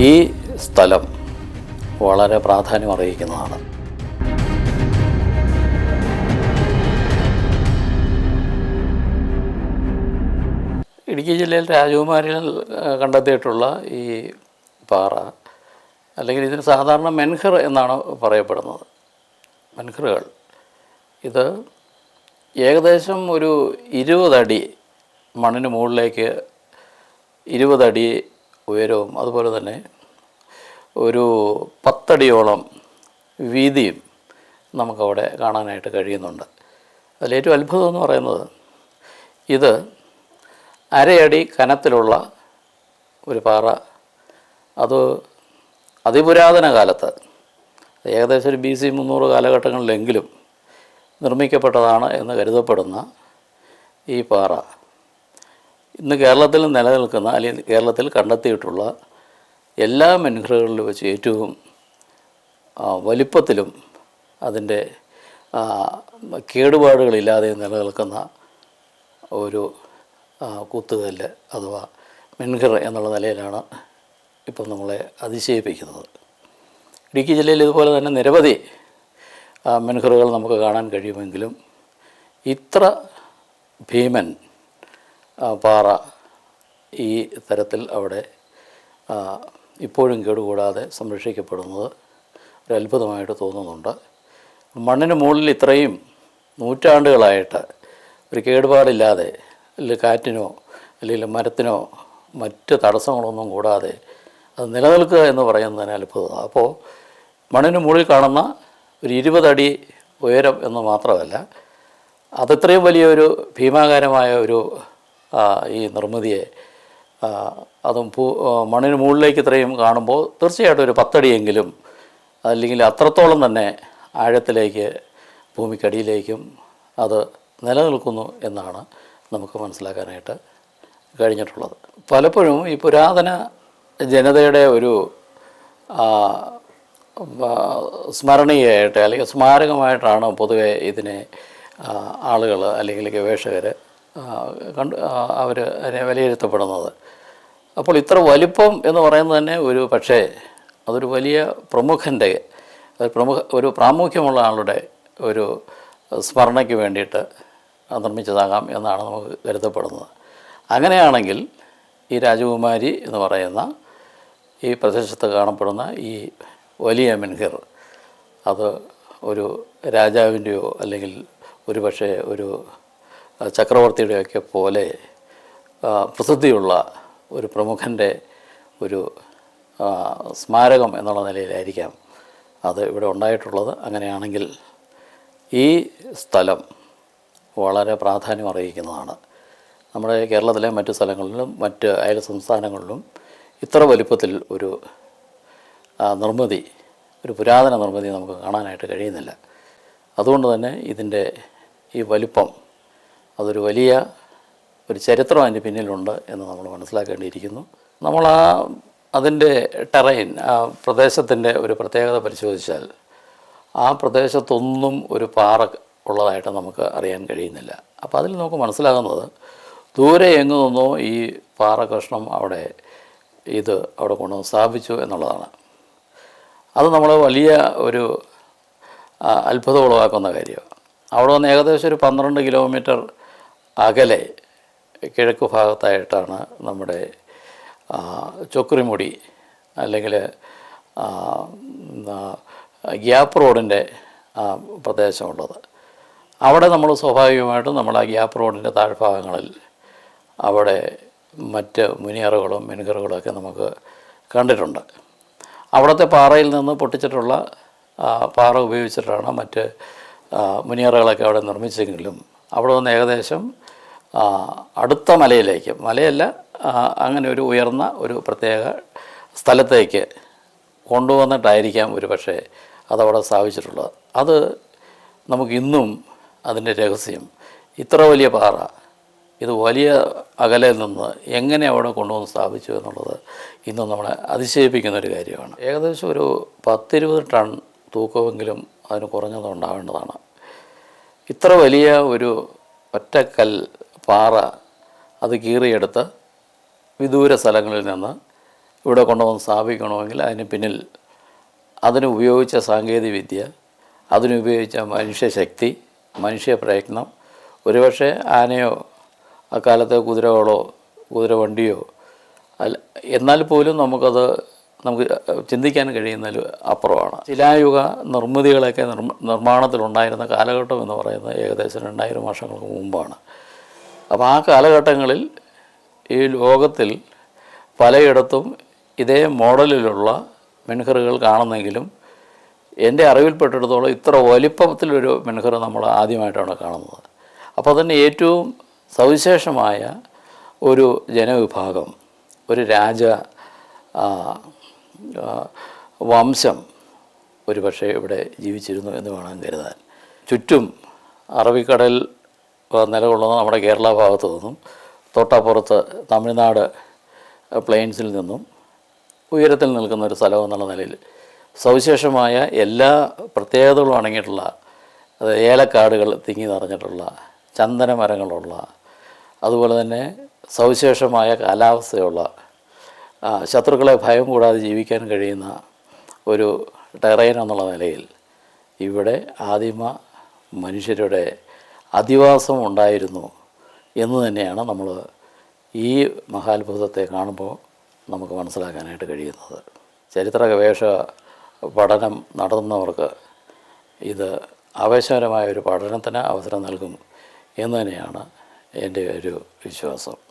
ഈ സ്ഥലം വളരെ പ്രാധാന്യം അറിയിക്കുന്നതാണ് ഇടുക്കി ജില്ലയിൽ രാജകുമാരിൽ കണ്ടെത്തിയിട്ടുള്ള ഈ പാറ അല്ലെങ്കിൽ ഇതിന് സാധാരണ മെൻഹർ എന്നാണ് പറയപ്പെടുന്നത്. മെൻഹറുകൾ. ഇത് ഏകദേശം ഒരു ഇരുപതടി മണ്ണിന് മുകളിലേക്ക് ഇരുപതടി ഉയരവും അതുപോലെ തന്നെ ഒരു പത്തടിയോളം വീതിയും നമുക്കവിടെ കാണാനായിട്ട് കഴിയുന്നുണ്ട്. അതിലേറ്റവും അത്ഭുതം എന്ന് പറയുന്നത് ഇത് അരയടി കനത്തിലുള്ള ഒരു പാറ. അത് അതിപുരാതന കാലത്ത് ഏകദേശം ഒരു ബി സി മുന്നൂറ് കാലഘട്ടങ്ങളിലെങ്കിലും നിർമ്മിക്കപ്പെട്ടതാണ് എന്ന് കരുതപ്പെടുന്ന ഈ പാറ. ഇന്ന് കേരളത്തിൽ നിലനിൽക്കുന്ന അല്ലെങ്കിൽ കേരളത്തിൽ കണ്ടെത്തിയിട്ടുള്ള എല്ലാ മെൻഹറുകളിലും വെച്ച് ഏറ്റവും വലിപ്പത്തിലും അതിന്റെ കേടുപാടുകളില്ലാതെ നിലനിൽക്കുന്ന ഒരു കുത്തുകല്ല് അഥവാ മെൻഹർ എന്നുള്ള നിലയിലാണ് ഇപ്പം നമ്മളെ അതിശയിപ്പിക്കുന്നത്. ഇടുക്കി ജില്ലയിൽ ഇതുപോലെ തന്നെ നിരവധി മെൻഹറുകൾ നമുക്ക് കാണാൻ കഴിയുമെങ്കിലും ഇത്ര ഭീമൻ പാറ ഈ തരത്തിൽ അവിടെ ഇപ്പോഴും കേടുകൂടാതെ സംരക്ഷിക്കപ്പെടുന്നത് ഒരു അത്ഭുതമായിട്ട് തോന്നുന്നുണ്ട്. മണ്ണിന് മുകളിൽ ഇത്രയും നൂറ്റാണ്ടുകളായിട്ട് ഒരു കേടുപാടില്ലാതെ അല്ലെങ്കിൽ കാറ്റിനോ അല്ലെങ്കിൽ മരത്തിനോ മറ്റ് തടസ്സങ്ങളൊന്നും കൂടാതെ അത് നിലനിൽക്കുക എന്ന് പറയുന്നതിന് അത്ഭുതമാണ് അപ്പോൾ മണ്ണിന് മുകളിൽ കാണുന്ന ഒരു ഇരുപതടി ഉയരം എന്ന് മാത്രമല്ല അതത്രയും വലിയൊരു ഭീമാകാരമായ ഒരു ഈ നിർമ്മിതിയെ അതും പൂ മണ്ണിന് മുകളിലേക്ക് ഇത്രയും കാണുമ്പോൾ തീർച്ചയായിട്ടും ഒരു പത്തടിയെങ്കിലും അല്ലെങ്കിൽ അത്രത്തോളം തന്നെ ആഴത്തിലേക്ക് ഭൂമിക്കടിയിലേക്കും അത് നിലനിൽക്കുന്നു എന്നാണ് നമുക്ക് മനസ്സിലാക്കാനായിട്ട് കഴിഞ്ഞിട്ടുള്ളത്. പലപ്പോഴും ഈ പുരാതന ജനതയുടെ ഒരു സ്മരണീയമായിട്ട് അല്ലെങ്കിൽ സ്മാരകമായിട്ടാണ് പൊതുവെ ഇതിനെ ആളുകൾ അല്ലെങ്കിൽ ഗവേഷകർ കണ്ട് അവർ അതിനെ വിലയിരുത്തപ്പെടുന്നത്. അപ്പോൾ ഇത്ര വലിപ്പം എന്ന് പറയുന്നത് തന്നെ ഒരു പക്ഷേ അതൊരു വലിയ പ്രമുഖന്റെ പ്രമുഖ ഒരു പ്രാമുഖ്യമുള്ള ആളുടെ ഒരു സ്മരണയ്ക്ക് വേണ്ടിയിട്ട് നിർമ്മിച്ചതാകാം എന്നാണ് നമുക്ക് കരുതപ്പെടുന്നത്. അങ്ങനെയാണെങ്കിൽ ഈ രാജകുമാരി എന്ന് പറയുന്ന ഈ പ്രദേശത്ത് കാണപ്പെടുന്ന ഈ വലിയ മെൻഹിർ അത് ഒരു രാജാവിന്റെയോ അല്ലെങ്കിൽ ഒരു പക്ഷേ ഒരു ചക്രവർത്തിയുടെയൊക്കെ പോലെ പ്രസിദ്ധിയുള്ള ഒരു പ്രമുഖന്റെ ഒരു സ്മാരകം എന്നുള്ള നിലയിലായിരിക്കാം അത് ഇവിടെ ഉണ്ടായിട്ടുള്ളത്. അങ്ങനെയാണെങ്കിൽ ഈ സ്ഥലം വളരെ പ്രാധാന്യം അറിയിക്കുന്നതാണ് നമ്മുടെ കേരളത്തിലെ മറ്റു സ്ഥലങ്ങളിലും മറ്റ് അയൽ സംസ്ഥാനങ്ങളിലും ഇത്ര വലുപ്പത്തിൽ ഒരു നിർമ്മിതി ഒരു പുരാതന നിർമ്മിതി നമുക്ക് കാണാനായിട്ട് കഴിയുന്നില്ല. അതുകൊണ്ട് തന്നെ ഇതിന്റെ ഈ വലിപ്പം അതൊരു വലിയ ഒരു ചരിത്രം അതിന്റെ പിന്നിലുണ്ട് എന്ന് നമ്മൾ മനസ്സിലാക്കേണ്ടിയിരിക്കുന്നു. നമ്മൾ ആ അതിന്റെ ടെറൈൻ ആ പ്രദേശത്തിന്റെ ഒരു പ്രത്യേകത പരിശോധിച്ചാൽ ആ പ്രദേശത്തൊന്നും ഒരു പാറ ഉള്ളതായിട്ട് നമുക്ക് അറിയാൻ കഴിയുന്നില്ല. അപ്പോൾ അതിൽ നമുക്ക് മനസ്സിലാകുന്നത് ദൂരെ എങ്ങു നിന്നോ ഈ പാറ കഷ്ണം അവിടെ ഇത് അവിടെ കൊണ്ടുവന്ന് സ്ഥാപിച്ചു എന്നുള്ളതാണ്. അത് നമ്മൾ വലിയ ഒരു അത്ഭുതം ഉളവാക്കുന്ന കാര്യമാണ്. അവിടെ നിന്ന് ഏകദേശം ഒരു പന്ത്രണ്ട് കിലോമീറ്റർ അകലെ കിഴക്ക് ഭാഗത്തായിട്ടാണ് നമ്മുടെ ചൊക്രിമുടി അല്ലെങ്കിൽ ഗ്യാപ്പ് റോഡിന്റെ പ്രദേശമുള്ളത്. അവിടെ നമ്മൾ സ്വാഭാവികമായിട്ടും നമ്മൾ ആ ഗ്യാപ്പ് റോഡിന്റെ താഴ്ഭാഗങ്ങളിൽ അവിടെ മറ്റ് മുനിയറുകളും മിനുകറുകളും ഒക്കെ നമുക്ക് കണ്ടിട്ടുണ്ട്. അവിടുത്തെ പാറയിൽ നിന്ന് പൊട്ടിച്ചിട്ടുള്ള പാറ ഉപയോഗിച്ചിട്ടാണ് മറ്റ് മുനിയറുകളൊക്കെ അവിടെ നിർമ്മിച്ചെങ്കിലും അവിടെ നിന്ന് ഏകദേശം അടുത്ത മലയിലേക്ക്. മലയല്ല അങ്ങനെ ഒരു ഉയർന്ന ഒരു പ്രത്യേക സ്ഥലത്തേക്ക് കൊണ്ടുവന്നിട്ടായിരിക്കാം ഒരു പക്ഷേ അതവിടെ സ്ഥാപിച്ചിട്ടുള്ളത്. അത് നമുക്കിന്നും അതിന്റെ രഹസ്യം. ഇത്ര വലിയ പാറ ഇത് വലിയ അകലെ നിന്ന് എങ്ങനെ അവിടെ കൊണ്ടുവന്ന് സ്ഥാപിച്ചു എന്നുള്ളത് ഇന്നും നമ്മളെ അതിശയിപ്പിക്കുന്ന ഒരു കാര്യമാണ്. ഏകദേശം ഒരു പത്തിരുപത് ടൺ തൂക്കമെങ്കിലും അതിന് കുറഞ്ഞത് ഉണ്ടാവേണ്ടതാണ് ഇത്ര വലിയ ഒരു ഒറ്റക്കൽ പാറ അത് കീറിയെടുത്ത് വിദൂര സ്ഥലങ്ങളിൽ നിന്ന് ഇവിടെ കൊണ്ടുവന്ന് സ്ഥാപിക്കണമെങ്കിൽ അതിന് പിന്നിൽ അതിന് ഉപയോഗിച്ച സാങ്കേതിക വിദ്യ അതിനുപയോഗിച്ച മനുഷ്യശക്തി മനുഷ്യ പ്രയത്നം. ഒരുപക്ഷെ ആനയോ അക്കാലത്തെ കുതിരകളോ കുതിരവണ്ടിയോ അല്ല എന്നാൽ പോലും നമുക്കത് നമുക്ക് ചിന്തിക്കാൻ കഴിയുന്നതിൽ അപ്പുറമാണ്. ശിലായുഗ നിർമ്മിതികളൊക്കെ നിർമ്മ നിർമ്മാണത്തിലുണ്ടായിരുന്ന കാലഘട്ടം എന്ന് പറയുന്നത് ഏകദേശം രണ്ടായിരം വർഷങ്ങൾക്ക് മുമ്പാണ്. അപ്പോൾ ആ കാലഘട്ടങ്ങളിൽ ഈ ലോകത്തിൽ പലയിടത്തും ഇതേ മോഡലിലുള്ള മെൻഹറുകൾ കാണുന്നെങ്കിലും എന്റെ അറിവിൽപ്പെട്ടിടത്തോളം ഇത്ര വലിപ്പത്തിലൊരു മെൻഹർ നമ്മൾ ആദ്യമായിട്ടാണ് കാണുന്നത്. അപ്പോൾ തന്നെ ഏറ്റവും സവിശേഷമായ ഒരു ജനവിഭാഗം ഒരു രാജ വംശം ഒരു പക്ഷേ ഇവിടെ ജീവിച്ചിരുന്നു എന്ന് വേണം കരുതാൻ. ചുറ്റും അറബിക്കടൽ ആ, നിലകൊള്ളുന്ന നമ്മുടെ കേരള ഭാഗത്തു നിന്നും തൊട്ടപ്പുറത്ത് തമിഴ്നാട് പ്ലെയിൻസിൽ നിന്നും ഉയരത്തിൽ നിൽക്കുന്ന ഒരു സ്ഥലം എന്നുള്ള നിലയിൽ സവിശേഷമായ എല്ലാ പ്രത്യേകതകളും അടങ്ങിയിട്ടുള്ള അത് ഏലക്കാടുകൾ തിങ്ങി നിറഞ്ഞിട്ടുള്ള ചന്ദന മരങ്ങളുള്ള അതുപോലെ തന്നെ സവിശേഷമായ കാലാവസ്ഥയുള്ള ശത്രുക്കളെ ഭയം കൂടാതെ ജീവിക്കാൻ കഴിയുന്ന ഒരു ടെറൈൻ എന്നുള്ള നിലയിൽ ഇവിടെ ആദിമ മനുഷ്യരുടെ അധിവാസം ഉണ്ടായിരുന്നു എന്ന് തന്നെയാണ് നമ്മൾ ഈ മഹാത്ഭുതത്തെ കാണുമ്പോൾ നമുക്ക് മനസ്സിലാക്കാനായിട്ട് കഴിയുന്നത്. ചരിത്ര ഗവേഷ പഠനം നടത്തുന്നവർക്ക് ഇത് ആവേശകരമായ ഒരു പഠനത്തിന് അവസരം നൽകും എന്ന് തന്നെയാണ് എന്റെ ഒരു വിശ്വാസം.